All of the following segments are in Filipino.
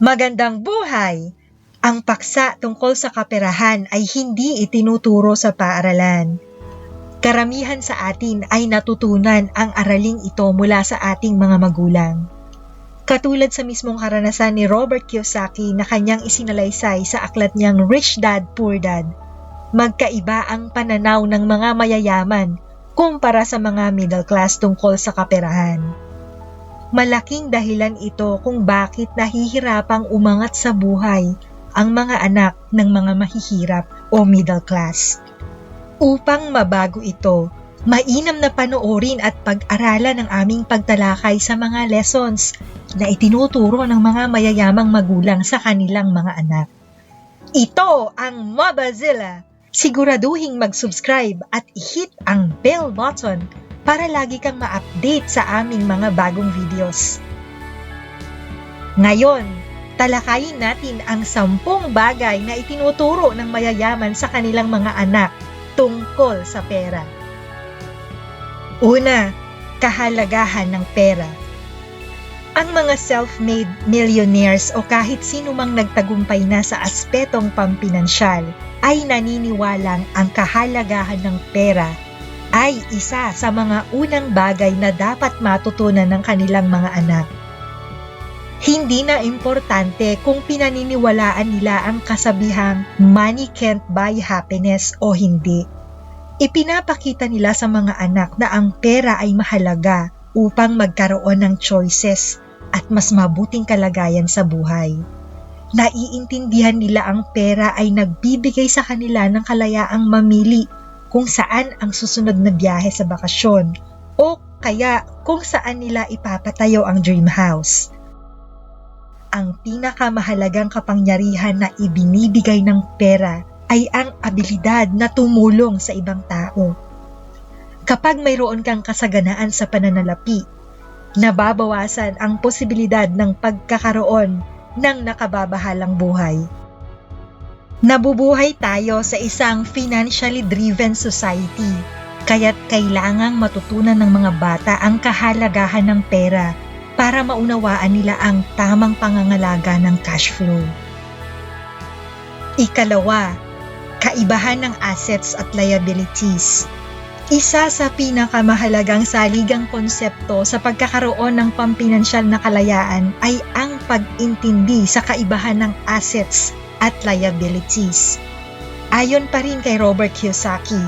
Magandang buhay! Ang paksa tungkol sa kaperahan ay hindi itinuturo sa paaralan. Karamihan sa atin ay natutunan ang araling ito mula sa ating mga magulang. Katulad sa mismong karanasan ni Robert Kiyosaki na kanyang isinalaysay sa aklat niyang Rich Dad Poor Dad, magkaiba ang pananaw ng mga mayayaman kumpara sa mga middle class tungkol sa kaperahan. Malaking dahilan ito kung bakit nahihirapang umangat sa buhay ang mga anak ng mga mahihirap o middle class. Upang mabago ito, mainam na panoorin at pag-aralan ang aming pagtalakay sa mga lessons na itinuturo ng mga mayayamang magulang sa kanilang mga anak. Ito ang Mobazilla! Siguraduhing mag-subscribe at i-hit ang bell button para lagi kang ma-update sa aming mga bagong videos. Ngayon, talakayin natin ang sampung bagay na itinuturo ng mayayaman sa kanilang mga anak tungkol sa pera. Una, kahalagahan ng pera. Ang mga self-made millionaires o kahit sino mang nagtagumpay na sa aspetong pampinansyal ay naniniwalang ang kahalagahan ng pera ay isa sa mga unang bagay na dapat matutunan ng kanilang mga anak. Hindi na importante kung pinaniniwalaan nila ang kasabihang money can't buy happiness o hindi. Ipinapakita nila sa mga anak na ang pera ay mahalaga upang magkaroon ng choices at mas mabuting kalagayan sa buhay. Naiintindihan nila ang pera ay nagbibigay sa kanila ng kalayaang mamili kung saan ang susunod na biyahe sa bakasyon o kaya kung saan nila ipapatayo ang dream house. Ang pinakamahalagang kapangyarihan na ibinibigay ng pera ay ang abilidad na tumulong sa ibang tao. Kapag mayroon kang kasaganaan sa pananalapi, nababawasan ang posibilidad ng pagkakaroon ng nakababahalang buhay. Nabubuhay tayo sa isang financially driven society, kaya't kailangang matutunan ng mga bata ang kahalagahan ng pera para maunawaan nila ang tamang pangangalaga ng cash flow. Ikalawa, kaibahan ng assets at liabilities. Isa sa pinakamahalagang saligang konsepto sa pagkakaroon ng pampinansyal na kalayaan ay ang pag-intindi sa kaibahan ng assets at liabilities. Ayon pa rin kay Robert Kiyosaki,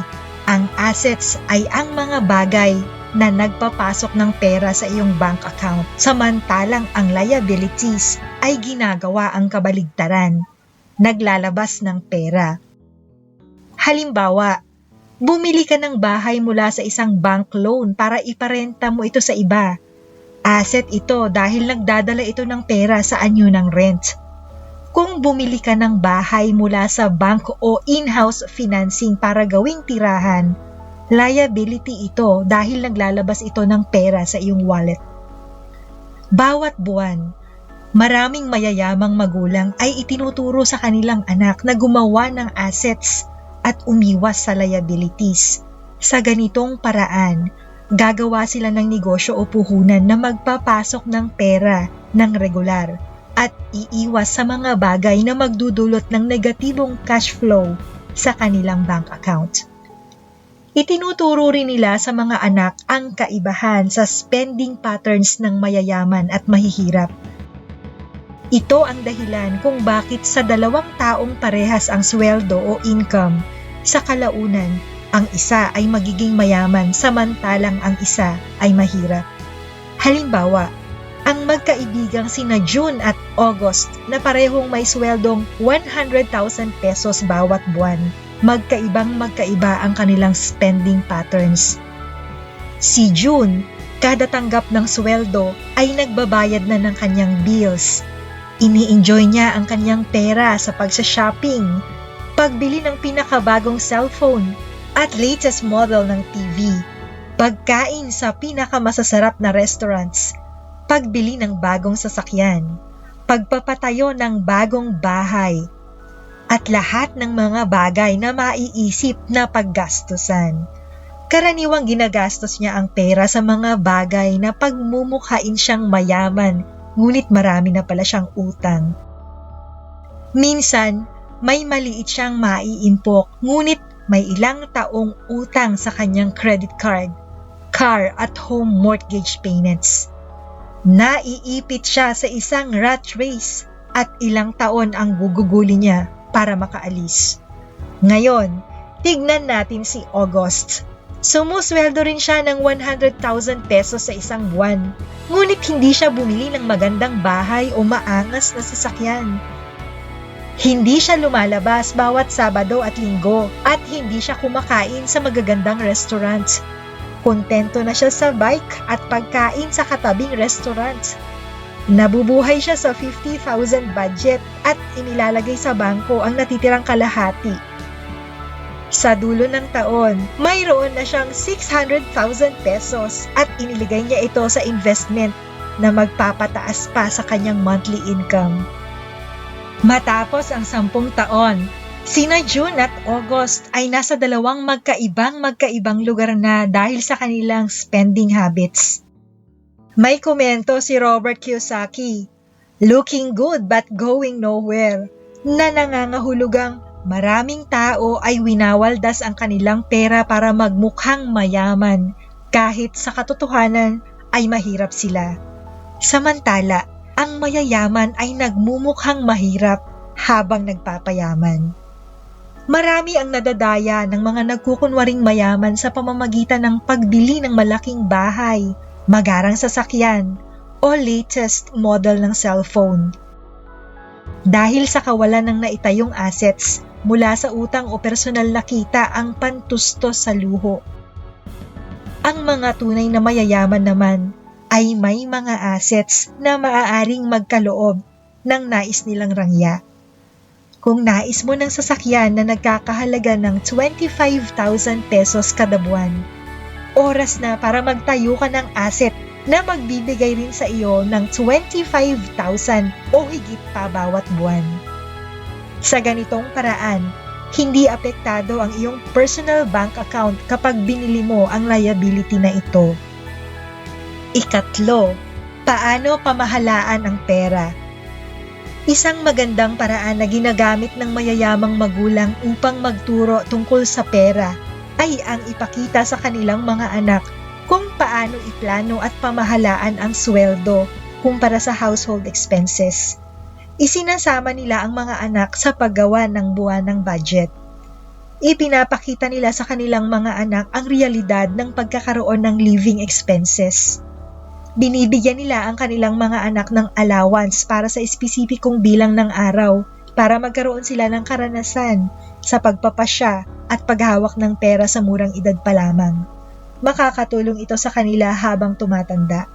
ang assets ay ang mga bagay na nagpapasok ng pera sa iyong bank account, samantalang ang liabilities ay ginagawa ang kabaligtaran, naglalabas ng pera. Halimbawa, bumili ka ng bahay mula sa isang bank loan para iparenta mo ito sa iba. Asset ito dahil nagdadala ito ng pera sa anyo ng rent. Kung bumili ka ng bahay mula sa bank o in-house financing para gawing tirahan, liability ito dahil naglalabas ito ng pera sa iyong wallet. Bawat buwan, maraming mayayamang magulang ay itinuturo sa kanilang anak na gumawa ng assets at umiwas sa liabilities. Sa ganitong paraan, gagawa sila ng negosyo o puhunan na magpapasok ng pera ng regular at iiwas sa mga bagay na magdudulot ng negatibong cash flow sa kanilang bank account. Itinuturo rin nila sa mga anak ang kaibahan sa spending patterns ng mayayaman at mahihirap. Ito ang dahilan kung bakit sa dalawang taong parehas ang sweldo o income, sa kalaunan, ang isa ay magiging mayaman samantalang ang isa ay mahirap. Halimbawa, ang magkaibigang sina June at August na parehong may sweldong 100,000 pesos bawat buwan, magkaibang magkaiba ang kanilang spending patterns. Si June, kada tanggap ng sweldo ay nagbabayad na ng kanyang bills. Ini-enjoy niya ang kanyang pera sa pagsha-shopping, pagbili ng pinakabagong cellphone at latest model ng TV, pagkain sa pinakamasasarap na restaurants, pagbili ng bagong sasakyan, pagpapatayo ng bagong bahay, at lahat ng mga bagay na maiisip na paggastusan. Karaniwang ginagastos niya ang pera sa mga bagay na pagmumukhain siyang mayaman ngunit marami na pala siyang utang. Minsan, may maliit siyang maiimpok, ngunit may ilang taong utang sa kanyang credit card, car at home mortgage payments. Naiipit siya sa isang rat race at ilang taon ang guguguli niya para makaalis. Ngayon, tignan natin si August. Sumusweldo rin siya ng 100,000 pesos sa isang buwan. Ngunit hindi siya bumili ng magandang bahay o maangas na sasakyan. Hindi siya lumalabas bawat Sabado at Linggo at hindi siya kumakain sa magagandang restaurants. Kontento na siya sa bike at pagkain sa katabing restaurants. Nabubuhay siya sa 50,000 budget at inilalagay sa bangko ang natitirang kalahati. Sa dulo ng taon, mayroon na siyang 600,000 pesos at iniligay niya ito sa investment na magpapataas pa sa kanyang monthly income. Matapos ang sampung taon, sina June at August ay nasa dalawang magkaibang magkaibang lugar na dahil sa kanilang spending habits. May komento si Robert Kiyosaki, looking good but going nowhere, na nangangahulugang maraming tao ay winawaldas ang kanilang pera para magmukhang mayaman kahit sa katotohanan ay mahirap sila. Samantala, ang mayayaman ay nagmumukhang mahirap habang nagpapayaman. Marami ang nadadaya ng mga nagkukunwaring mayaman sa pamamagitan ng pagbili ng malaking bahay, magarang sasakyan, o latest model ng cellphone. Dahil sa kawalan ng naitayong assets mula sa utang o personal na kita ang pantustos sa luho. Ang mga tunay na mayayaman naman ay may mga assets na maaaring magkaloob ng nais nilang rangya. Kung nais mo ng sasakyan na nagkakahalaga ng 25,000 pesos kada buwan, oras na para magtayo ka ng asset na magbibigay rin sa iyo ng 25,000 o higit pa bawat buwan. Sa ganitong paraan, hindi apektado ang iyong personal bank account kapag binili mo ang liability na ito. Ikatlo, paano pamahalaan ang pera? Isang magandang paraan na ginagamit ng mayayamang magulang upang magturo tungkol sa pera ay ang ipakita sa kanilang mga anak kung paano iplano at pamahalaan ang sweldo kumpara sa household expenses. Isinasama nila ang mga anak sa paggawa ng buwan ng budget. Ipinapakita nila sa kanilang mga anak ang realidad ng pagkakaroon ng living expenses binibigyan nila ang kanilang mga anak ng allowance para sa espesipikong bilang ng araw para magkaroon sila ng karanasan sa pagpapasya at paghawak ng pera sa murang edad pa lamang. Makakatulong ito sa kanila habang tumatanda.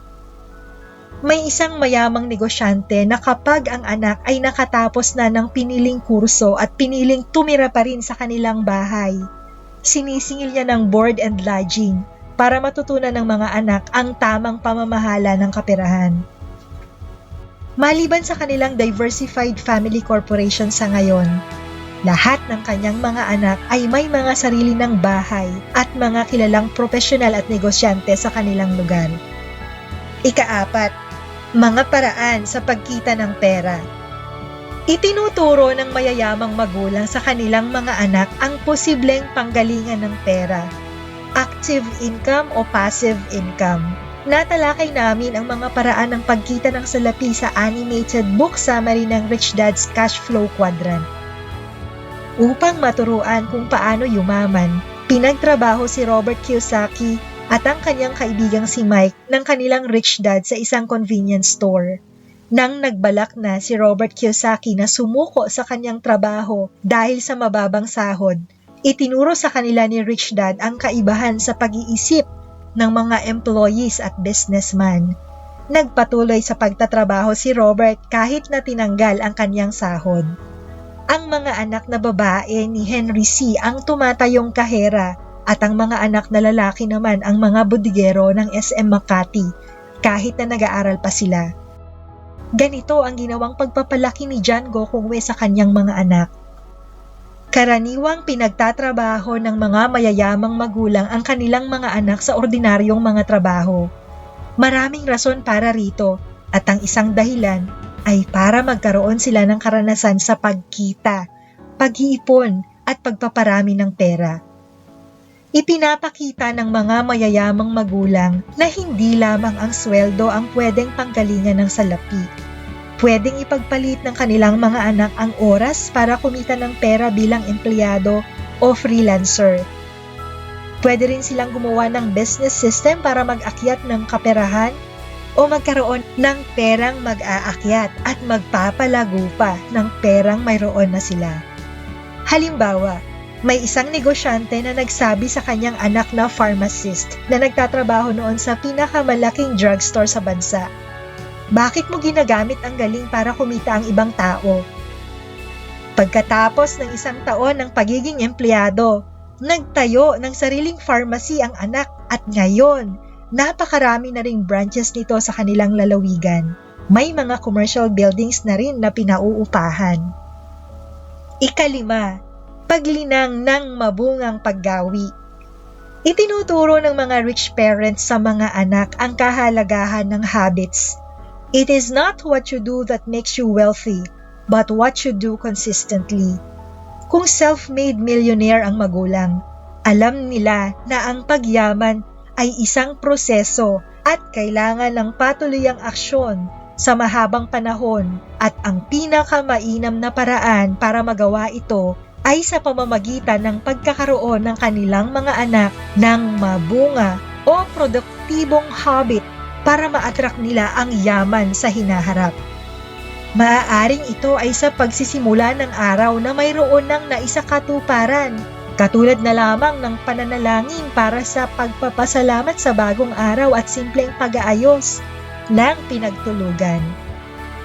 May isang mayamang negosyante na kapag ang anak ay nakatapos na ng piniling kurso at piniling tumira pa rin sa kanilang bahay, sinisingil niya ng board and lodging para matutunan ng mga anak ang tamang pamamahala ng kaperahan. Maliban sa kanilang diversified family corporation sa ngayon, lahat ng kanyang mga anak ay may mga sarili ng bahay at mga kilalang profesional at negosyante sa kanilang lugar. Ikaapat, mga paraan sa pagkita ng pera. Itinuturo ng mayayamang magulang sa kanilang mga anak ang posibleng panggalingan ng pera active income o passive income. Natalakay namin ang mga paraan ng pagkita ng salapi sa animated book summary ng Rich Dad's Cash Flow Quadrant. Upang maturuan kung paano yumaman, pinagtrabaho si Robert Kiyosaki at ang kanyang kaibigang si Mike ng kanilang Rich Dad sa isang convenience store. Nang nagbalak na si Robert Kiyosaki na sumuko sa kanyang trabaho dahil sa mababang sahod, Itinuro sa kanila ni Rich Dad ang kaibahan sa pag-iisip ng mga employees at businessman. Nagpatuloy sa pagtatrabaho si Robert kahit na tinanggal ang kanyang sahod. Ang mga anak na babae ni Henry C. ang tumatayong kahera at ang mga anak na lalaki naman ang mga budigero ng SM Makati kahit na nag-aaral pa sila. Ganito ang ginawang pagpapalaki ni John Gokongwe sa kanyang mga anak. Karaniwang pinagtatrabaho ng mga mayayamang magulang ang kanilang mga anak sa ordinaryong mga trabaho. Maraming rason para rito, At ang isang dahilan ay para magkaroon sila ng karanasan sa pagkita, pag-iipon at pagpaparami ng pera. Ipinapakita ng mga mayayamang magulang na hindi lamang ang sweldo ang pwedeng panggalingan ng salapi. Pwedeng ipagpalit ng kanilang mga anak ang oras para kumita ng pera bilang empleyado o freelancer. Pwede rin silang gumawa ng business system para mag-akyat ng kaperahan o magkaroon ng perang mag-aakyat at magpapalago pa ng perang mayroon na sila. Halimbawa, may isang negosyante na nagsabi sa kanyang anak na pharmacist na nagtatrabaho noon sa pinakamalaking drugstore sa bansa. Bakit mo ginagamit ang galing para kumita ang ibang tao? Pagkatapos ng isang taon ng pagiging empleyado, nagtayo ng sariling pharmacy ang anak at ngayon, napakarami na ring branches nito sa kanilang lalawigan. May mga commercial buildings na rin na pinauupahan. Ikalima, paglinang ng mabungang paggawi. Itinuturo ng mga rich parents sa mga anak ang kahalagahan ng habits. It is not what you do that makes you wealthy, but what you do consistently. Kung self-made millionaire ang magulang, alam nila na ang pagyaman ay isang proseso at kailangan ng patuloyang aksyon sa mahabang panahon at ang pinakamainam na paraan para magawa ito ay sa pamamagitan ng pagkakaroon ng kanilang mga anak ng mabunga o produktibong habit para ma-attract nila ang yaman sa hinaharap. Maaaring ito ay sa pagsisimula ng araw na mayroon ng naisakatuparan, katulad na lamang ng pananalangin para sa pagpapasalamat sa bagong araw at simpleng pag-aayos ng pinagtulugan.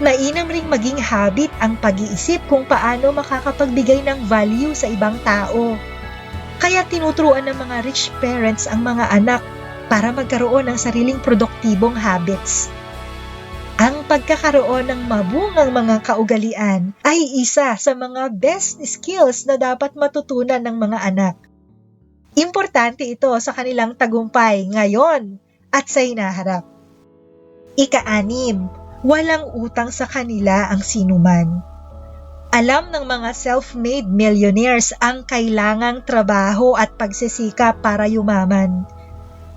Mainam ring maging habit ang pag-iisip kung paano makakapagbigay ng value sa ibang tao. Kaya tinuturuan ng mga rich parents ang mga anak para magkaroon ng sariling produktibong habits. Ang pagkakaroon ng mabungang mga kaugalian ay isa sa mga best skills na dapat matutunan ng mga anak. Importante ito sa kanilang tagumpay ngayon at sa hinaharap. Ika-anim, walang utang sa kanila ang sinuman. Alam ng mga self-made millionaires ang kailangang trabaho at pagsisikap para yumaman.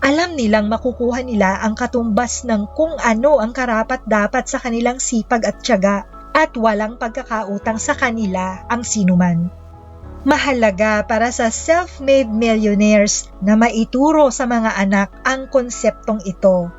Alam nilang makukuha nila ang katumbas ng kung ano ang karapat-dapat sa kanilang sipag at tiyaga at walang pagkakautang sa kanila ang sinuman. Mahalaga para sa self-made millionaires na maituro sa mga anak ang konseptong ito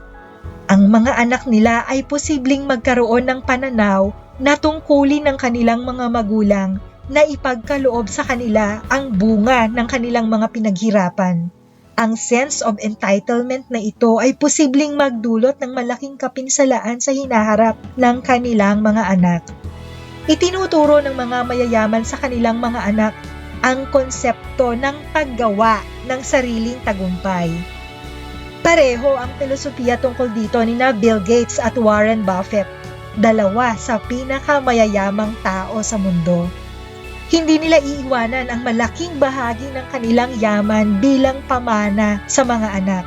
ang mga anak nila ay posibleng magkaroon ng pananaw na tungkulin ng kanilang mga magulang na ipagkaloob sa kanila ang bunga ng kanilang mga pinaghirapan. Ang sense of entitlement na ito ay posibleng magdulot ng malaking kapinsalaan sa hinaharap ng kanilang mga anak. Itinuturo ng mga mayayaman sa kanilang mga anak ang konsepto ng paggawa ng sariling tagumpay. Pareho ang filosofiya tungkol dito ni na Bill Gates at Warren Buffett, dalawa sa pinakamayayamang tao sa mundo. Hindi nila iiwanan ang malaking bahagi ng kanilang yaman bilang pamana sa mga anak.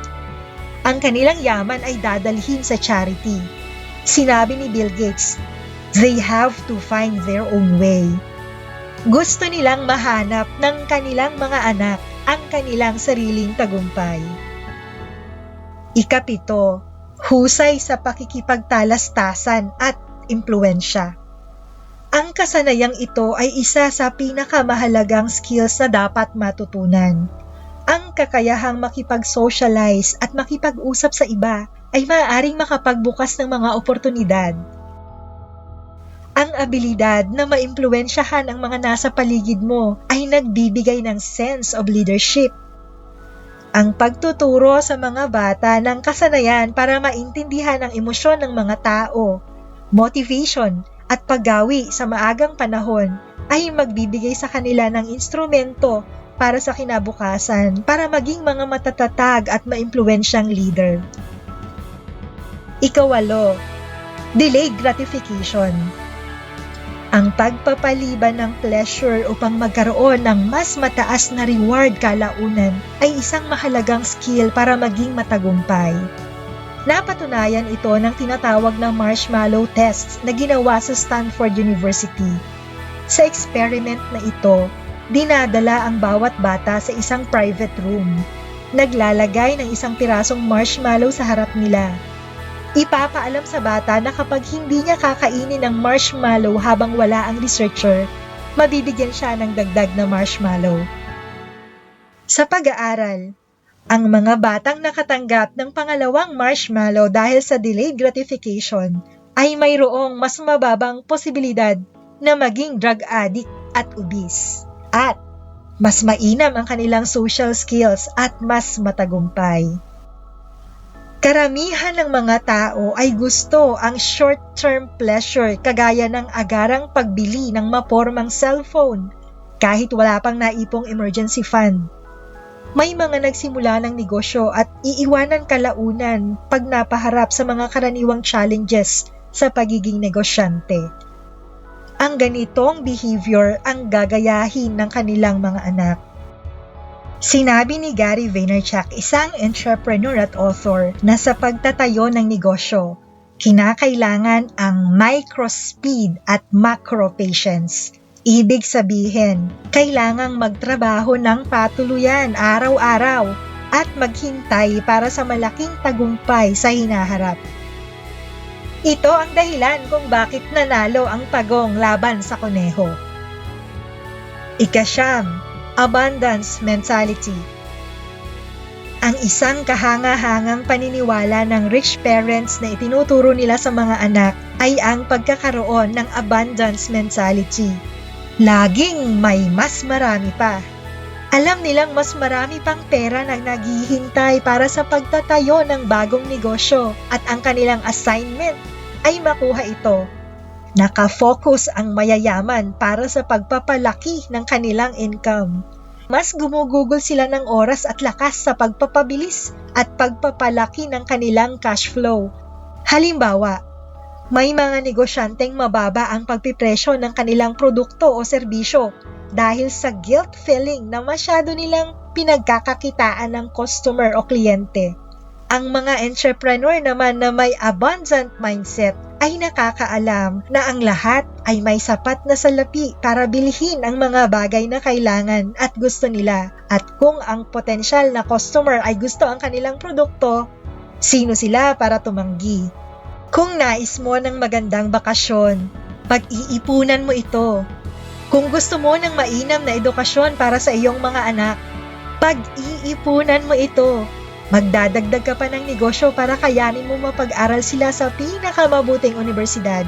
Ang kanilang yaman ay dadalhin sa charity. Sinabi ni Bill Gates, they have to find their own way. Gusto nilang mahanap ng kanilang mga anak ang kanilang sariling tagumpay. Ikapito, husay sa pakikipagtalastasan at impluensya. Ang kasanayang ito ay isa sa pinakamahalagang skills na dapat matutunan. Ang kakayahang makipag-socialize at makipag-usap sa iba ay maaaring makapagbukas ng mga oportunidad. Ang abilidad na maimpluensyahan ang mga nasa paligid mo ay nagbibigay ng sense of leadership ang pagtuturo sa mga bata ng kasanayan para maintindihan ang emosyon ng mga tao, motivation at paggawi sa maagang panahon ay magbibigay sa kanila ng instrumento para sa kinabukasan para maging mga matatatag at maimpluwensyang leader. Ikawalo, delayed gratification ang pagpapaliban ng pleasure upang magkaroon ng mas mataas na reward kalaunan ay isang mahalagang skill para maging matagumpay. Napatunayan ito ng tinatawag na marshmallow tests na ginawa sa Stanford University. Sa experiment na ito, dinadala ang bawat bata sa isang private room. Naglalagay ng isang pirasong marshmallow sa harap nila. Ipapaalam sa bata na kapag hindi niya kakainin ng marshmallow habang wala ang researcher, mabibigyan siya ng dagdag na marshmallow. Sa pag-aaral, ang mga batang nakatanggap ng pangalawang marshmallow dahil sa delayed gratification ay mayroong mas mababang posibilidad na maging drug addict at obese. At mas mainam ang kanilang social skills at mas matagumpay. Karamihan ng mga tao ay gusto ang short-term pleasure kagaya ng agarang pagbili ng mapormang cellphone kahit wala pang naipong emergency fund may mga nagsimula ng negosyo at iiwanan kalaunan pag napaharap sa mga karaniwang challenges sa pagiging negosyante. Ang ganitong behavior ang gagayahin ng kanilang mga anak. Sinabi ni Gary Vaynerchuk, isang entrepreneur at author, na sa pagtatayo ng negosyo, kinakailangan ang micro speed at macro patience Ibig sabihin, kailangang magtrabaho ng patuluyan araw-araw at maghintay para sa malaking tagumpay sa hinaharap. Ito ang dahilan kung bakit nanalo ang pagong laban sa kuneho. Ikasyam, abundance mentality. Ang isang kahanga-hangang paniniwala ng rich parents na itinuturo nila sa mga anak ay ang pagkakaroon ng abundance mentality Laging may mas marami pa. Alam nilang mas marami pang pera na naghihintay para sa pagtatayo ng bagong negosyo at ang kanilang assignment ay makuha ito. Nakafocus ang mayayaman para sa pagpapalaki ng kanilang income. Mas gumugugol sila ng oras at lakas sa pagpapabilis at pagpapalaki ng kanilang cash flow. Halimbawa, may mga negosyanteng mababa ang pagpipresyo ng kanilang produkto o serbisyo dahil sa guilt feeling na masyado nilang pinagkakakitaan ng customer o kliyente. Ang mga entrepreneur naman na may abundant mindset ay nakakaalam na ang lahat ay may sapat na salapi para bilhin ang mga bagay na kailangan at gusto nila. At kung ang potensyal na customer ay gusto ang kanilang produkto, sino sila para tumanggi? Kung nais mo ng magandang bakasyon, pag-iipunan mo ito. Kung gusto mo ng mainam na edukasyon para sa iyong mga anak, pag-iipunan mo ito. Magdadagdag ka pa ng negosyo para kayanin mo mapag-aral sila sa pinakamabuting universidad.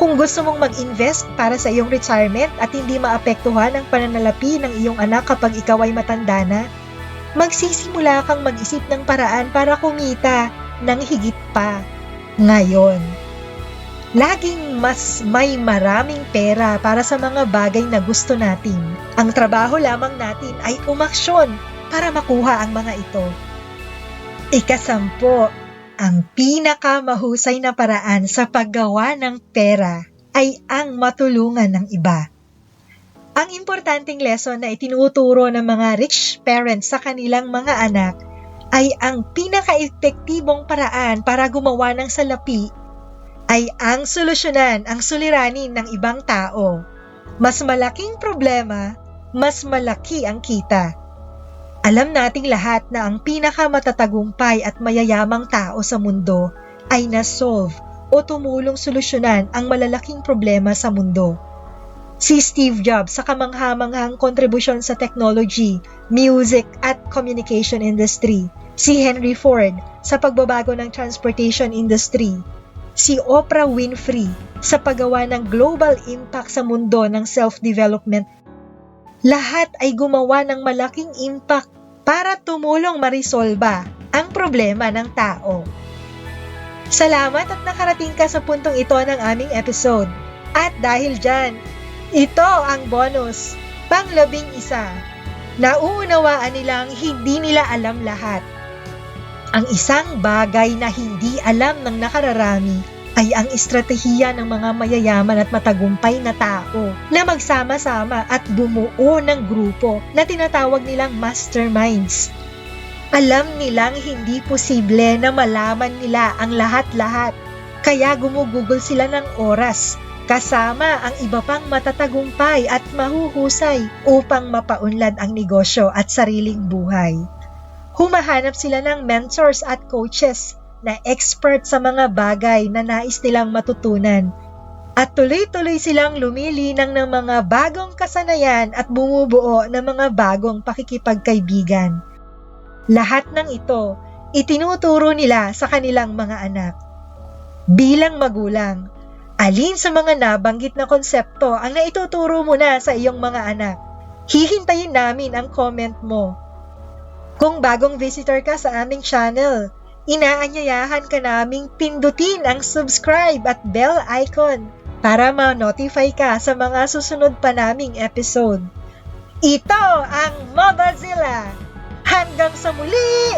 Kung gusto mong mag-invest para sa iyong retirement at hindi maapektuhan ang pananalapi ng iyong anak kapag ikaw ay matanda na, magsisimula kang mag-isip ng paraan para kumita ng higit pa. Ngayon, laging mas may maraming pera para sa mga bagay na gusto natin. Ang trabaho lamang natin ay umaksyon para makuha ang mga ito. Ikasampo, ang pinakamahusay na paraan sa paggawa ng pera ay ang matulungan ng iba. Ang importanteng lesson na itinuturo ng mga rich parents sa kanilang mga anak ay ang pinaka-epektibong paraan para gumawa ng salapi ay ang solusyonan ang suliranin ng ibang tao. Mas malaking problema, mas malaki ang kita. Alam nating lahat na ang pinakamatatagumpay at mayayamang tao sa mundo ay na-solve o tumulong solusyonan ang malalaking problema sa mundo. Si Steve Jobs sa kamanghamanghang kontribusyon sa technology, music at communication industry – si Henry Ford sa pagbabago ng transportation industry, si Oprah Winfrey sa paggawa ng global impact sa mundo ng self-development. Lahat ay gumawa ng malaking impact para tumulong marisolba ang problema ng tao. Salamat at nakarating ka sa puntong ito ng aming episode. At dahil dyan, ito ang bonus, panglabing isa. Nauunawaan nilang hindi nila alam lahat ang isang bagay na hindi alam ng nakararami ay ang estratehiya ng mga mayayaman at matagumpay na tao na magsama-sama at bumuo ng grupo na tinatawag nilang masterminds. Alam nilang hindi posible na malaman nila ang lahat-lahat. Kaya gumugugol sila ng oras kasama ang iba pang matatagumpay at mahuhusay upang mapaunlad ang negosyo at sariling buhay. Humahanap sila ng mentors at coaches na expert sa mga bagay na nais nilang matutunan at tuloy-tuloy silang lumilinang ng mga bagong kasanayan at bumubuo ng mga bagong pakikipagkaibigan. Lahat ng ito, itinuturo nila sa kanilang mga anak. Bilang magulang, alin sa mga nabanggit na konsepto ang naituturo mo na sa iyong mga anak? Hihintayin namin ang comment mo. Kung bagong visitor ka sa aming channel, inaanyayahan ka naming pindutin ang subscribe at bell icon para ma-notify ka sa mga susunod pa naming episode. Ito ang Mobazilla! Hanggang sa muli!